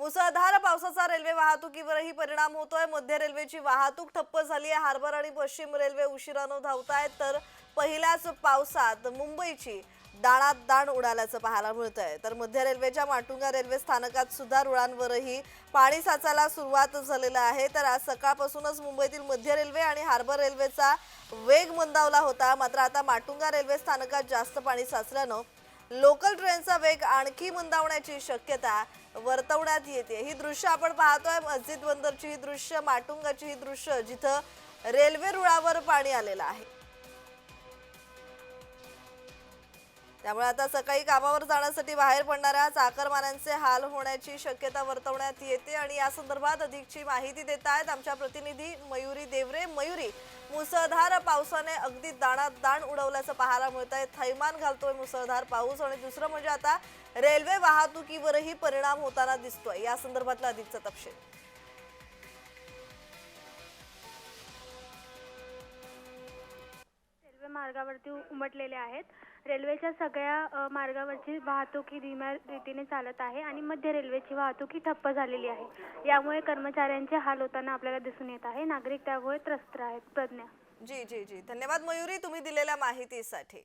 मुसळधार पावसाचा रेल्वे वाहतुकीवरही परिणाम होतोय. मध्य रेल्वेची वाहतूक ठप्प झाली आहे. हार्बर आणि पश्चिम रेल्वे उशिरानं धावत आहेत तर पहिल्याच पावसात मुंबईची दाणात दाण उडाल्याचं पाहायला मिळतंय. तर मध्य रेल्वेच्या माटुंगा रेल्वे स्थानकात सुद्धा रुळांवरही पाणी साचायला सुरुवात झालेलं आहे. तर आज सकाळपासूनच मुंबईतील मध्य रेल्वे आणि हार्बर रेल्वेचा वेग मंदावला होता. मात्र आता माटुंगा रेल्वे स्थानकात जास्त पाणी साचल्यानं लोकल ट्रेनचा वेग आणखी मंदावण्याची शक्यता वर्तवण्यात येते. ही दृश्य आपण पाहतोय. मस्जिद बंदरची ही दृश्य माटुंगाची ही दृश्य जिथं रेल्वे रुळावर पाणी आलेलं आहे. त्यामुळे आता सकाळी कामावर जाण्यासाठी बाहेर पडणाऱ्या चाकरमान्यांचे हाल होण्याची शक्यता वर्तवण्यात येते आणि या संदर्भात अधिकची माहिती देत आहेत आमच्या प्रतिनिधी मयुरी देवरे. मयुरी मुसळधार पावसाने अगदी दाणात दाण उडवल्याचं पाहायला मिळत आहे. थैमान घालतोय मुसळधार पाऊस आणि दुसरं म्हणजे आता रेल्वे वाहतुकीवरही परिणाम होताना दिसतोय. या संदर्भातला अधिकचा तपशील. मार्गावरती उमटलेले आहेत. रेल्वेच्या सगळ्या मार्गावरची वाहतूक ही धीम्या रीतीने चालत आहे आणि मध्य रेल्वेची वाहतूक ही ठप्प झालेली आहे. यामुळे कर्मचाऱ्यांचे हाल होताना आपल्याला दिसून येत आहे. नागरिक त्यामुळे त्रस्त आहेत. प्रज्ञा. जी जी जी. धन्यवाद मयुरी तुम्ही दिलेल्या माहितीसाठी.